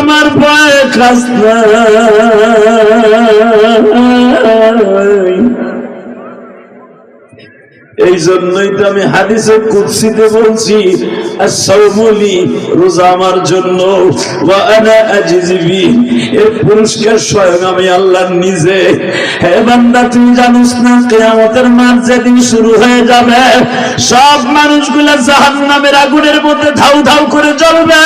আমার খাস এই জন্যই তো আমি হাদিসে কুৎসিতে বলছি রোজা আমার জন্য হে বান্দা, তুই জানিস না, কিয়ামতের শুরু হয়ে যাবে, সব মানুষগুলা জাহান্নামের আগুনের মধ্যে ধাউ ধাউ করে জ্বলবে।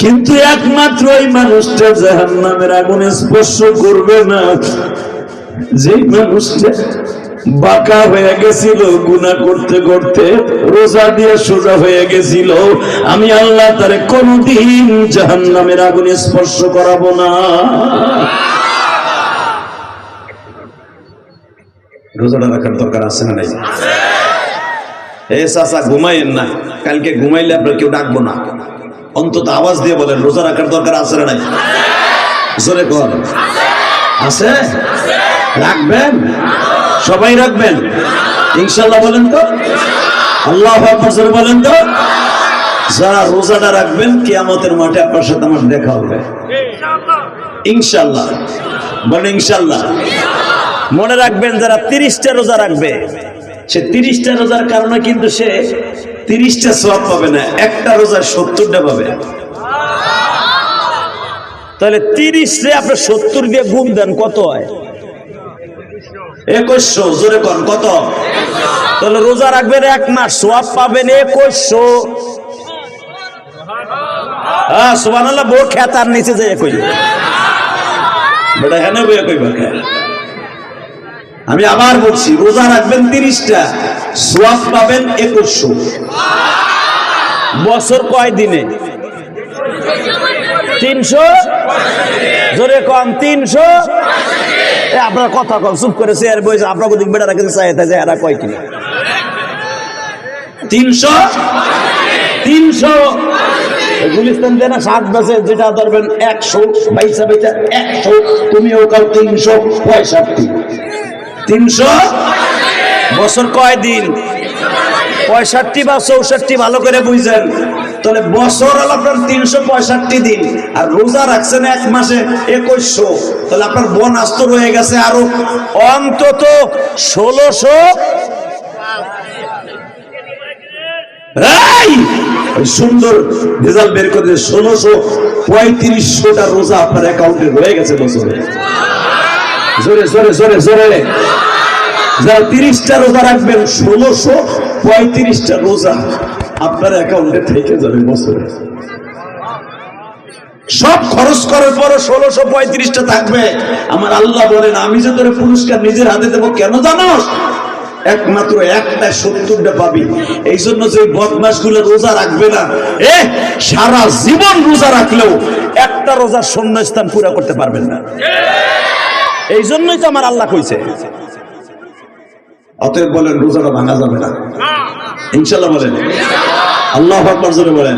কিন্তু একমাত্র ওই মানুষটা জাহান্নামের আগুনে স্পর্শ করবে না। যে মানুষটা বাঁকা হয়ে গেছিল, গুনাহ করতে করতে রোজা দিয়ে সোজা হয়ে গেছিল, আমি আল্লাহ তারে কোনদিন জাহান্নামের আগুনে স্পর্শ করাবো না। রোজাটা রাখার দরকার আছে না নাই? এ চাচা, ঘুমাইয়েন না। কালকে ঘুমাইলে আপনার কেউ ডাকবো না। অন্তত আওয়াজ দিয়ে বলেন, রোজা রাখার দরকার আছে না নাই? জোরে কর আছে? রাখবেন? সবাই রাখবেন? ইনশাল্লাহ বলেন তো। আল্লাহ বলেন তো। যারা রোজাটা রাখবেন, কিয়ামতের মাঠে আপনার সাথে আমার দেখা হবে। ইনশাল্লাহ। বলেন ইনশাল্লাহ। মনে রাখবেন, যারা তিরিশটা রোজা রাখবে সে তিরিশটা রোজার কারণে কিন্তু সে তিরিশটা সব পাবে না, একটা রোজার সত্তরটা পাবে। তাহলে তিরিশ রে সত্তর দিয়ে গুণ দেন, কত হয়? একুশশো, জোরে কন, কত? তাহলে রোজা রাখবেন এক মাস সোয়াব পাবেন একুশশো। হ্যাঁ বউ খেতার নিচে যায় কই বেটা আমি আবার বলছি, রোজা রাখবেন তিরিশটা, সোয়াব পাবেন একুশশো। বছর কয় দিনে? তিনশো? জোরে কম তিনশো? আপনার কথা কম চুপ করে চেয়ার বইছে আপনার দিক বেড়া রাখেন চাই যে এরা কয় কিনা? তিনশো? তিনশো? গুলিস্তান দেনা সাত বেছে যেটা ধরবেন একশো, বাইসা বাইসা একশো, তুমিও কাউ তিনশো পঁয়ষট্টি। তিনশো? বছর কয় দিন পঁয়ষট্টি বা চৌষট্টি, ভালো করে বুঝছেন তাহলে বছর হল আপনার তিনশো পঁয়ষট্টি দিন, আর রোজা রাখছেন এক মাসে একুশশো। তাহলে আপনার বন আস্ত রয়ে গেছে আরও অন্তত ষোলোশো। সুন্দর রেজাল্ট বের করে ষোলোশো পঁয়ত্রিশশোটা রোজা আপনার অ্যাকাউন্টে রয়ে গেছে বছরে। জোরে জোরে জোরে জোরে। যারা তিরিশটা রোজা রাখবেন, ষোলোশো পঁয়ত্রিশটা রোজা আপনার অ্যাকাউন্টে থেকে যাবে বছরে। সব খরচ করার পরও ষোলোশো পঁয়ত্রিশটা থাকবে। আমার আল্লাহ বলেন, আমি যে তোর পুরস্কার নিজের হাতে দেবো, কেন জানোস? একমাত্র একটা সত্তরটা পাবি। এই জন্য যে বদমাসগুলো রোজা রাখবে না, এ, সারা জীবন রোজা রাখলেও একটা রোজার শূন্যস্থান পুরা করতে পারবেন না। এই জন্যই তো আমার আল্লাহ কইছে অতএব বলেন, রোজাটা ভাঙা যাবে না। ইনশাল্লাহ বলেন। আল্লাহ আকবর জোরে বলেন।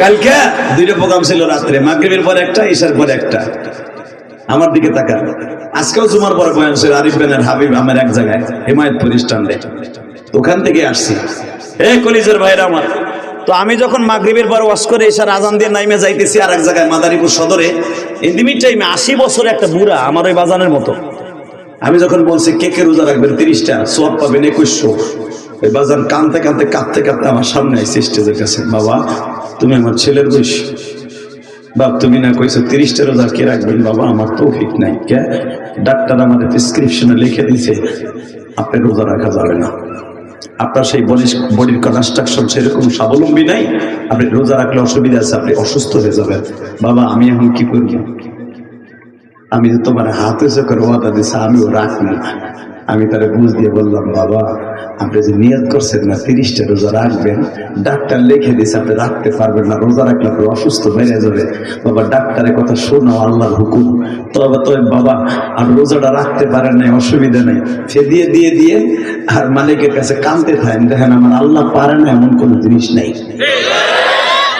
কালকে দুইটা প্রোগ্রাম ছিল রাত্রে, মাগরিবের পর একটা, ঈশার পর একটা। আমার দিকে তাকান। আজকেও জুমার পরে বয়ান ছিল, আরিফ বেনের হাবিব আমার এক জায়গায়, হিমায়তপুর স্ট্যান্ডে ওখান থেকে আসছি। এ কলিজের ভাইরা আমার, তো আমি যখন মাগরিবের পর ওয়াশ করে এসে আজান দিয়ে নাইমে যাইতেছি আর এক জায়গায় মাদারীপুর সদরে ইন্দিমিট টাইমে আশি বছর একটা বুড়া আমার ওই বাজানের মতো। আমি যখন বলছি কে কে রোজা রাখবেন, তিরিশটা সব পাবেন একুশশো। বাজার কানতে কানতে কাঁদতে কাঁদতে আমার সামনে আইসি স্টেজের কাছে, বাবা, তুমি আমার ছেলের বয়স। বাপ, তুমি না কইছো তিরিশটা রোজা কে রাখবেন? বাবা, আমার তৌফিক নাই, কে? ডাক্তার আমাদের প্রেসক্রিপশনে লিখে দিছে আপনি রোজা রাখা যাবে না। আপনার সেই বডি, বডির কনস্ট্রাকশন সেরকম স্বাবলম্বী নাই। আপনি রোজা রাখলে অসুবিধা আছে, আপনি অসুস্থ হয়ে যাবেন। বাবা, আমি এখন কি করব? আমি যে তোমার হাত করে ওয়াদা দিছে আমিও রাখব না। আমি তারে বুঝ দিয়ে বললাম বাবা আপনি যে নিয়ত করছেন না তিরিশটা রোজা রাখবেন ডাক্তার লিখে দিয়েছে আপনি রাখতে পারবেন না রোজা রাখলে আপনি অসুস্থ হয়ে যাবে। বাবা ডাক্তারের কথা শোনো আল্লাহর হুকুম। তবে তবে বাবা আর রোজাটা রাখতে পারেন নাই অসুবিধা নেই। সে দিয়ে দিয়ে দিয়ে আর মালিকের কাছে কানতে থাকেন। দেখেন আমার আল্লাহ পারে না এমন কোনো জিনিস নেই।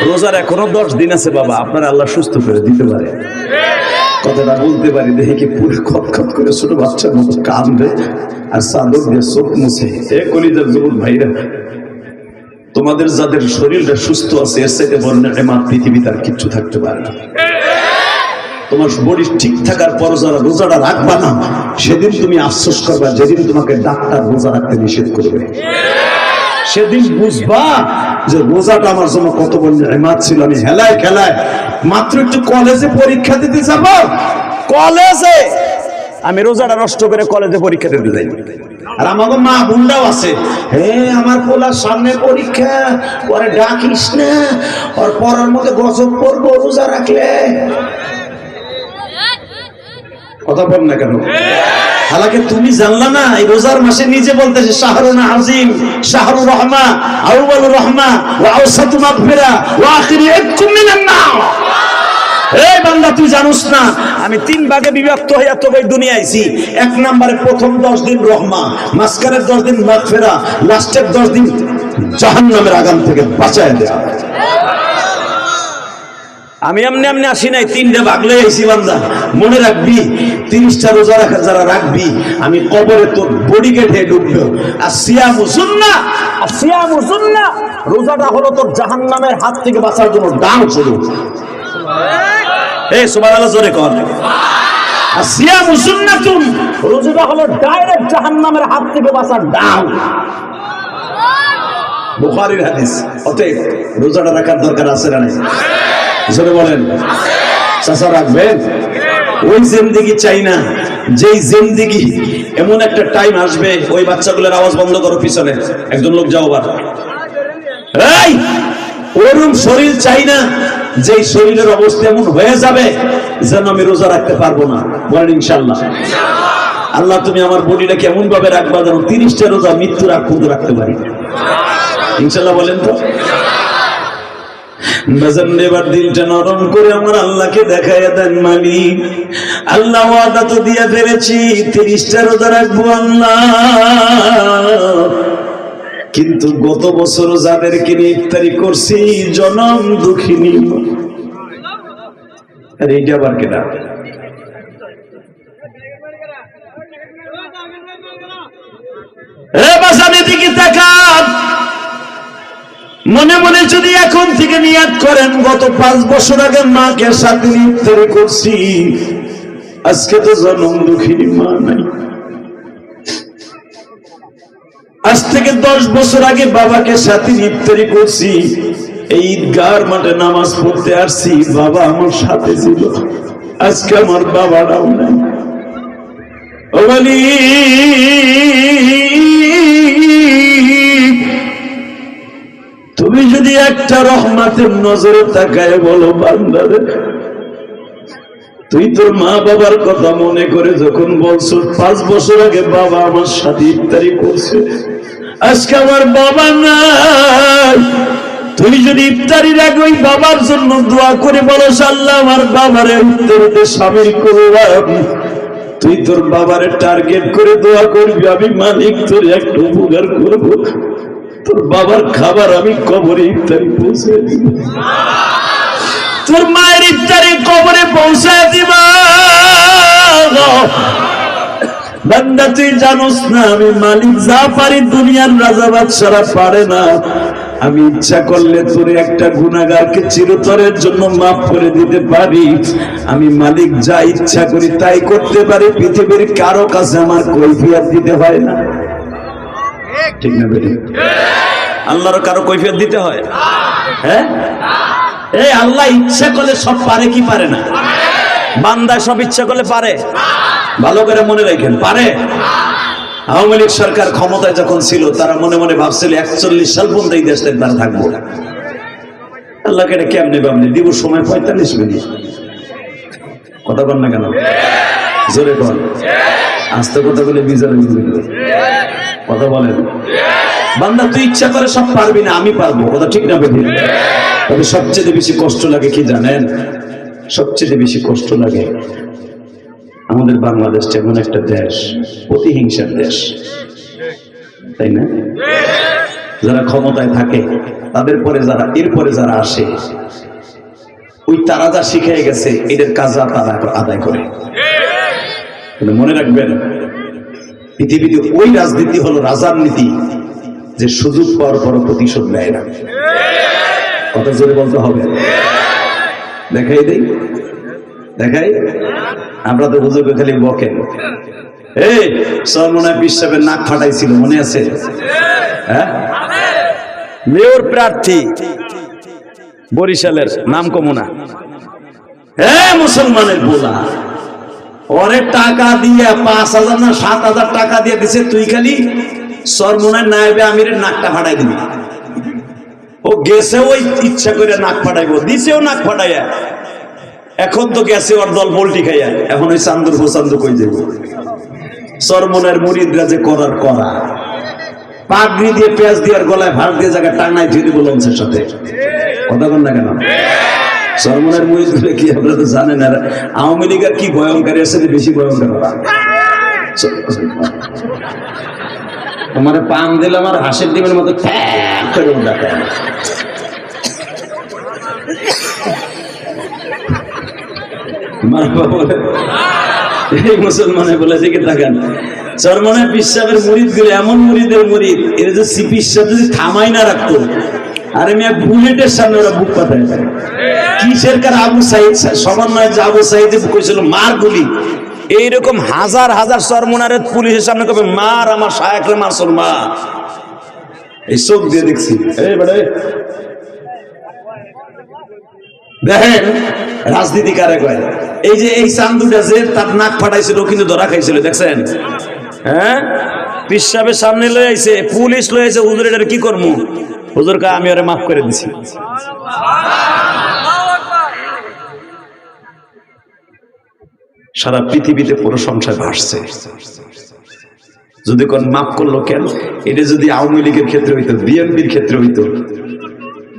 রোজার এখনও দশ দিন আছে বাবা আপনার আল্লাহ সুস্থ করে দিতে পারে কথাটা বলতে পারি, দেখে কি পুরো খত করে ছোট বাচ্চার মতো কান্দে আর চাদর দিয়ে চোখ মুছে। এ কলিজার যুবক ভাইরা, তোমাদের যাদের শরীরটা সুস্থ আছে, এর সাথে বড় নেমাত পৃথিবীতে আর কিচ্ছু থাকতে পারে না। তোমার বডি ঠিক থাকার পর যারা রোজাটা রাখবা না, সেদিন তুমি আফসোস করবা, যেদিন তোমাকে ডাক্তার রোজা রাখতে নিষেধ করবে। সেদিন বুঝবা যে রোজাটা আমার জন্য কত বড় নেমাত ছিল। আমি হেলায় খেলায় মাত্র একটু কলেজে পরীক্ষা দিতে যাব। কলেজে? আমি রোজাটা নষ্ট করে কলেজে পরীক্ষা দিতে যাই। আর আমাকে মা বোনরাও আছে। হে, আমার পোলার সামনে পরীক্ষা, পরে ডাকিস না, ওর পরের মধ্যে গজব পড়ব রোজা রাখলে। কথা বল না কেন? হালাকে তুমি জানলা না, এই রোজার মাসে নিজে বলতেছে, শাহরুন আজিম শাহরু রহমা আউয়ালুর রহমা ওয়া আওসাতু মাগফিরা, ওয়া আখিরি ইকুম মিনান নার। এই বান্দা, তুই জানুস না, আমি তিন ভাগে বিভক্ত হইয়া তোকে দুনিয়া আইছি। এক নম্বরে প্রথম দশ দিন রহমা মাঝখানের দশ দিন মাগফিরা, লাস্টের দশ দিন জাহান্নামের আগাম থেকে বাঁচায় দেয়া। আমি এমনি এমনি আসি নাই, তিনটে ভাগলে আইসি বান্দা। মনে রাখবি, তিরিশটা রোজা রাখা যারা রাখবি, আমি কবরে তোর বডি কেটে ঢুকবো। আর সিয়ামু সুন্না, আর সিয়ামু সুন্না, রোজাটা হলো তোর জাহান্নামের হাত থেকে বাঁচার জন্য দান শুরু। এই, সুবহানাল্লাহ, জোরে কর। আর সিয়ামু সুন্নাতুন, রোজাটা হলো ডাইরেক্ট জাহান্নামের হাত থেকে বাঁচার দান বুখারীর হাদিস। অতএব রোজাটা রাখার দরকার আছে না জোরে বলেন। চাচা রাখবেন? ওই জিন্দিগি চাই না। যেই জিন্দিগি, এমন একটা টাইম আসবে, ওই বাচ্চাগুলোর আওয়াজ বন্ধ করো পিছনে। একজন লোক যাও এই, ওরম শরীর চাই না। যেই শরীরের অবস্থা এমন হয়ে যাবে, যেন আমি রোজা রাখতে পারব না। বলেন ইনশাল্লাহ আল্লাহ তুমি আমার বডিটা কেমন ভাবে রাখবা যেন তিরিশটা রোজা মৃত্যুর আগ পর্যন্ত রাখতে পারি। ইনশাল্লাহ বলেন তো। নরম করে আমার আল্লাহকে দেখাইয়া দেন আল্লাহ তো দিয়ে ফেলেছি, তিরিশটা রোজা রাখব আল্লাহ। কিন্তু গত বছর যাদেরকে ইফতারি করছি, জনম দুঃখিনী। আর, এইটা আবার কেনা দিকে তাকান মনে মনে যদি এখন থেকে নিয়াত করেন, গত পাঁচ বছর আগে মাকে সাথে ইফতারি করছি। আজকে তো জনম দুঃখিনী মা নাই। আজ থেকে দশ বছর আগে বাবাকে সাথে ইফতারি করছি। এই ঈদগার মাঠে নামাজ পড়তে আসছি, বাবা আমার সাথে ছিল। আজকে আমার বাবারাও নাই। বলি তুমি যদি একটা রহমাতের নজরে তাকায় বলো, বান্দারে, তুই তোর মা বাবার কথা মনে করে যখন বলছো, পাঁচ বছর আগে বাবা আমার সাথে ইফতারি করছে, আজকে আমার বাবা নাই। তুই যদি ইফতারির আগে ওই বাবার জন্য দোয়া করে বলো আল্লাহ আমার বাবারে ইফতারিতে সামিল করলাম তুই তোর বাবারে টার্গেট করে দোয়া করবি, আমি মালিক, তোর একটা উপকার করব। তোর বাবার খাবার আমি কবরে ইফতারি পৌঁছে তোর মায়ের ইফতারি কবরে পৌঁছায় দিবা। আমি মালিক যা ইচ্ছা করলে তোর একটা গুণাগারকে চিরতরের জন্য মাফ করে দিতে পারি। আমি মালিক যা ইচ্ছা করি তাই করতে পারি। পৃথিবীর কারও কাছে আমার কৈফিয়ত দিতে হয় না। ঠিক না বেটি? আল্লাহর কারও কৈফিয়ত দিতে হয়? হ্যাঁ? এই আল্লাহ ইচ্ছা করলে সব পারে কি পারে না? বান্দা সব ইচ্ছা করলে পারে। ভালো করে মনে রাখেন, পারে। আওয়ামী লীগ সরকার ক্ষমতায় যখন ছিল, তারা মনে মনে ভাবছিল, একচল্লিশ সাল পর্যন্ত এই দেশে তারা থাকব আল্লাহকে এটা কেমনে ভাবনি দিব সময় পঁয়তাল্লিশ মিনিট। কথা বল না কেন? জোরে বল। আস্তে কথা বলে বিজারে কথা বলেন। বান্দা, তুই ইচ্ছা করে সব পারবি না, আমি পারব। কথা ঠিক না বেঠিক? তবে সবচেয়ে বেশি কষ্ট লাগে কি জানেন? সবচেয়ে বেশি কষ্ট লাগে আমাদের বাংলাদেশটা এমন একটা দেশ প্রতিহিংসার দেশ। তাই না? যারা ক্ষমতায় থাকে, তাদের পরে যারা, এরপরে যারা আসে, ওই তারা যা শিখে গেছে, এদের কাজ তারা আদায় করে। মনে রাখবেন, পৃথিবীতে ওই রাজনীতি হলো রাজার নীতি। যে সুযোগ পাওয়ার পর প্রতিশোধ নেয় না। কত জোরে বলতে হবে। দেখাই দেই। দেখাই। আমরা তো হুজুরকে খালি বকেন। এই সরমনা বিশ্বাসের নাক ফাটাইছিল মনে আছে? হ্যাঁ? মেয়র প্রার্থী বরিশালের নাম কমুনা। হ্যাঁ মুসলমানের বোলা ওরে টাকা দিয়ে পাঁচ হাজার না সাত হাজার টাকা দিয়ে দিছে তুই খালি সরমনায় নাইবে আমিরের নাকটা ফাটাই দিবি। ও গেছে ওই ইচ্ছা করে নাক ফাটাইবো, দিছেও নাক ফাটাইয়া। এখন তো গেছে ওর দল পোল্টি খাইয়া, এখন ওই চান্দুর হোসান্দু কই দেব সরমনের মুরিদরা যে করার করা। পাগড়ি দিয়ে পেঁয়াজ দিয়ে আর গলায় ভাত দিয়ে জায়গায় টাঙ্গাই ধুয়ে দিব সাথে। কথা বল না কেন? সরমনেরগুলো কি আপনারা তো জানেন, আর আওয়ামী লীগের কি ভয়ঙ্কর আছে বেশি ভয়ঙ্কর? তোমার পাম দিলে আমার হাসির ডিমের মতো মুসলমানে বলে দিকে তাকান চরমনে বিশ্বাসের মুরিদগুলো এমন মুরিদের মুরিদ, এর যে চিকিৎসা যদি থামাই না রাখতো, আরে মেয়ে বুলেটের সামনে ওরা বুক পাতায় কিসের কার আবু সাইদ সমন্বয় যে আবু সাইদ কইছিল মার গুলি। এইরকম হাজার হাজার সরমনারের পুলিশের সামনে কবে, মার আমার সায়াকরে মারছল মা এই চোখ দিয়ে দেখছি। দেখেন, রাজনীতি কারে কয়? এই যে এই চান্দুটা যে তার নাক ফাটাইছিল কিন্তু ধরা খাইছিল, দেখছেন? হ্যাঁ? পিসাবের সামনে লয়ে আইছে, পুলিশ লয়ে আইছে, হুজুর এটা কি করব হুজুর কা আমি ওরে মাফ করে দিছি। সারা পৃথিবীতে পুরো সংসার ভাসছে। যদি কোন মাফ করল কেন? এটা যদি আওয়ামী লীগের ক্ষেত্রে হইতো, বিএনপির ক্ষেত্রে হইতো।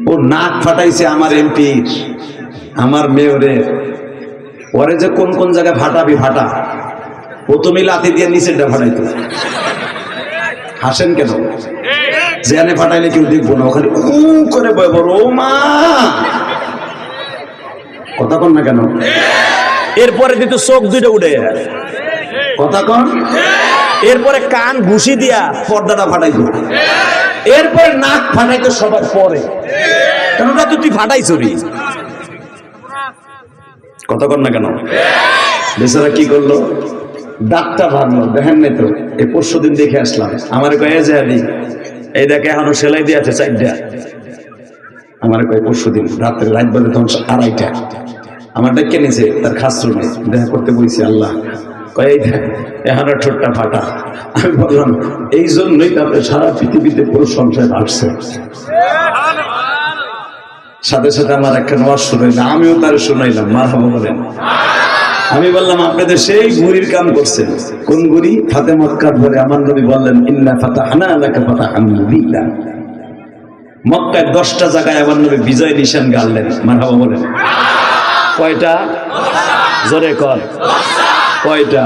ও নাক ফাটাইছে আমার এমপি, আমার মেয়রের পরে যে কোন কোন জায়গায় ফাটাবি, ফাটা। প্রথমে লাথি দিয়ে নিচেরটা ফাটাইতো। হাসেন কেন? জেনে ফাটাইলে কেউ দেখব না, ওখানে উ করে বয় বড় ও মা! কথা কন না কেন? এরপরে কিন্তু চোখ দুইটা উঠে কথা কন। এরপরে কান ঘুষি দিয়া পর্দাটা ফাটাইতো এরপরে নাক ফাটাইতো সবার পরে। কেন ওটা তো তুই কথা কন না কেন? বেচারা কি করল? দাঁতটা ভাঙলো দেখেন নাই তো এই পরশু দিন দেখে আসলাম। আমার কয়ে যে আদি এই দেখে এখনও সেলাই দিয়ে আছে চারটা। আমার কয়ে পরশু দিন রাত্রে রাত বেলা তখন আড়াইটা। আমার ডেকে নিছে তার খাস দেখা করতে বলছি, আল্লাহ ঠোঁটটা ফাটা। আমি বললাম, এই জন্যই তাতে সারা পৃথিবীতে সাথে সাথে আমার একটা শুনাইলাম, আমিও তার শুনাইলাম হাবা বলেন। আমি বললাম, আপনাদের সেই গুরির কাম করছেন কোন গুরি ফাতে মক্কার ধরে আমার নবী বললেন, ইন্না ফাতা হানা আলাকা ফাতা হামদুলিল্লাহ মক্কায় দশটা জায়গায় আমার নবী বিজয় নিশান গাড়লেন মার বলেন। কয়টা? জোরে কর কয়টা?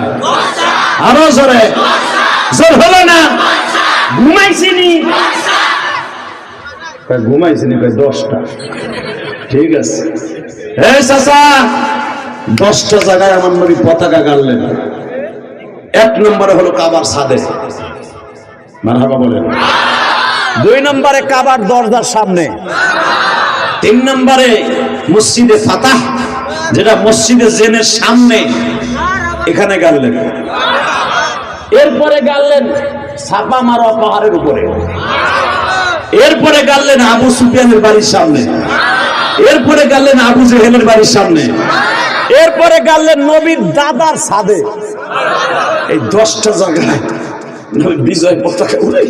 আরও জোরে। জোর হলো না? ঘুমাইছিনি? ঘুমাইছিনি? দশটা। ঠিক আছে। এই চাচা, দশটা জায়গায় আমার নবী পতাকা গাড়লেন। এক নম্বরে হলো কাবার সাদে মারহাবা বলেন। দুই নম্বরে কাবার দরজার সামনে। তিন নম্বরে মসজিদে ফাতাহ। যেটা মসজিদে জেনের সামনে এখানে গাড়লেন। এরপরে গাড়লেন ছাপা মারা পাহাড়ের উপরে। এরপরে গাড়লেন আবু সুফিয়ানের বাড়ির সামনে। এরপরে গাড়লেন আবু জেহেলের বাড়ির সামনে। এরপরে গাড়লেন নবীর দাদার সাদে এই দশটা জায়গায় বিজয় পতাকা উড়াই